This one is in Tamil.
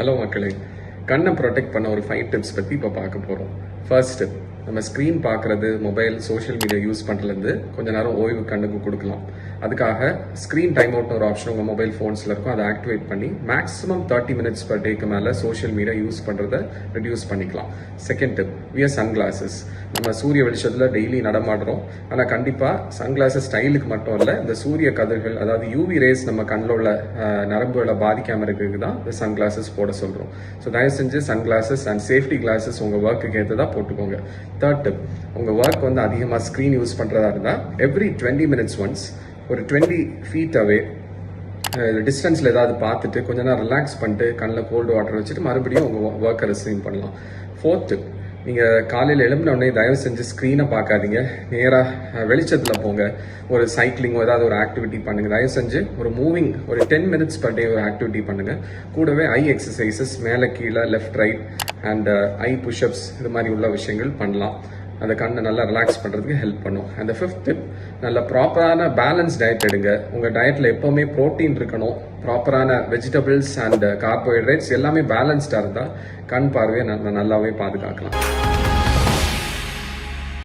ஹலோ மக்களே. கண்ணை ப்ரொடெக்ட் பண்ண ஒரு ஃபைவ் டிப்ஸ் பற்றி இப்போ பார்க்க போகிறோம் ஃபர்ஸ்ட் நம்ம ஸ்க்ரீன் பார்க்குறது மொபைல் சோஷியல் மீடியா யூஸ் பண்ணுறதுலேருந்து கொஞ்சம் நேரம் ஓய்வு கண்ணுக்கு கொடுக்கலாம். அதுக்காக ஸ்க்ரீன் டைம் அவுட்னு ஒரு ஆப்ஷன் உங்கள் மொபைல் ஃபோன்ஸில் இருக்கும். அதை ஆக்டிவேட் பண்ணி மேக்ஸிமம் தேர்ட்டி மினிட்ஸ் பர் டேக்கு மேலே சோஷியல் மீடியா யூஸ் பண்ணுறத ரெடியூஸ் பண்ணிக்கலாம். Second tip wear sun glasses நம்ம சூரிய வெளிச்சத்தில் டெய்லி நடமாடுறோம். ஆனால் கண்டிப்பாக சன்கிளாஸஸ் ஸ்டைலுக்கு மட்டும் இல்லை இந்த சூரிய கதிர்கள் அதாவது யூவி ரேஸ் நம்ம கண்ணில் உள்ள நரம்புகளை பாதிக்காமல் இருக்கிறதுக்கு தான் இந்த சன் கிளாஸஸ் போட சொல்கிறோம் ஸோ தயவு செஞ்சு sun glasses and safety glasses உங்கள் ஒர்க்குக்கு ஏற்றதா போட்டுக்கோங்க. தேர்ட் டிப் உங்கள் ஒர்க் வந்து அதிகமாக ஸ்க்ரீன் யூஸ் பண்ணுறதா இருந்தால் எவ்ரி டுவெண்ட்டி மினிட்ஸ் ஒன்ஸ் ஒரு டுவெண்ட்டி ஃபீட் அவே டிஸ்டன்ஸில் ஏதாவது பார்த்துட்டு கொஞ்ச நேரம் ரிலாக்ஸ் பண்ணிட்டு கண்ணில் கோல்டு வாட்டர் வச்சுட்டு மறுபடியும் உங்கள் ஒர்க்கை ரெஸ்யூம் பண்ணலாம். ஃபோர்த்து நீங்கள் காலையில் எழும்பின உடனே தயவு செஞ்சு ஸ்க்ரீனை பார்க்காதீங்க. நேராக வெளிச்சத்தில் போங்க. ஒரு சைக்கிளிங்கோ ஏதாவது ஒரு ஆக்டிவிட்டி பண்ணுங்கள் தயவு செஞ்சு ஒரு மூவிங் ஒரு டென் மினிட்ஸ் பர் டே ஒரு ஆக்டிவிட்டி பண்ணுங்கள் கூடவே ஐ எக்ஸசைசஸ் மேலே கீழே left right and eye pushups இது மாதிரி உள்ள விஷயங்கள் பண்ணலாம். அந்த கண்ணை நல்லா ரிலாக்ஸ் பண்ணுறதுக்கு ஹெல்ப் பண்ணும். அந்த ஃபிஃப்த் டிப் நல்ல ப்ராப்பரான பேலன்ஸ் டயட் எடுங்க. உங்கள் டயட்டில் எப்போவுமே ப்ரோட்டீன் இருக்கணும். ப்ராப்பரான வெஜிடபிள்ஸ் அண்ட் கார்போஹைட்ரேட்ஸ் எல்லாமே பேலன்ஸ்டாக இருந்தால் கண் பார்வையை நம்ம நல்லாவே பாதுகாக்கலாம்.